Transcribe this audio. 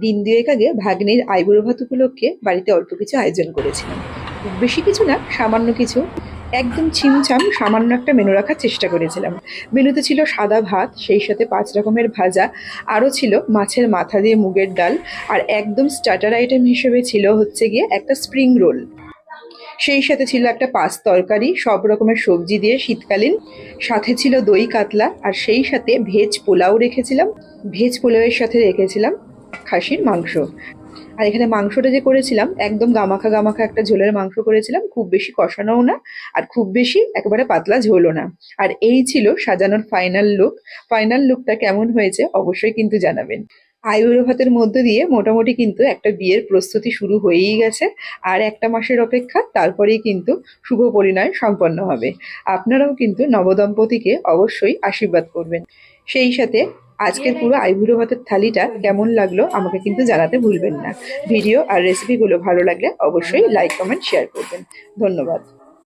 দিন দুয়েক আগে ভাগ্নির আইবুড়ো ভাত উপলক্ষে বাড়িতে অল্প কিছু আয়োজন করেছিলাম। বেশি কিছু না, সামান্য কিছু। একদম ছিমছাম, সামান্য একটা মেনু রাখার চেষ্টা করেছিলাম। মেনুতে ছিল সাদা ভাত, সেই সাথে পাঁচ রকমের ভাজা। আরও ছিল মাছের মাথা দিয়ে মুগের ডাল। আর একদম স্টার্টার আইটেম হিসেবে ছিল হচ্ছে গিয়ে একটা স্প্রিং রোল। সেই সাথে ছিল একটা পাঁচ তরকারি, সব রকমের সবজি দিয়ে শীতকালীন। সাথে ছিল দই কাতলা। আর সেই সাথে ভেজ পোলাও রেখেছিলাম। ভেজ পোলাওয়ের সাথে রেখেছিলাম। খাসির মাংস। আর এখানে মাংসটা যে করেছিলাম, একদম গামাখা গামাখা একটা ঝোলের মাংস করেছিলাম, খুব বেশি কষানোও না আর খুব বেশি একেবারে পাতলা ঝোলও না। আর এই ছিল সাজানোর ফাইনাল লুক ফাইনাল লুকটা কেমন হয়েছে অবশ্যই কিন্তু জানাবেন। আয়ুর ভাতের মধ্য দিয়ে মোটামুটি কিন্তু একটা বিয়ের প্রস্তুতি শুরু হয়েই গেছে। আর একটা মাসের অপেক্ষা, তারপরেই কিন্তু শুভ পরিণয় সম্পন্ন হবে। আপনারাও কিন্তু নবদম্পতিকে অবশ্যই আশীর্বাদ করবেন। সেই সাথে আজকের পুরো আইভুড়ো ভাতের থালিটা কেমন লাগল আমাকে কিন্তু জানাতে ভুলবেন না। ভিডিও আর রেসিপিগুলো ভালো লাগলে অবশ্যই লাইক কমেন্ট শেয়ার করবেন। ধন্যবাদ।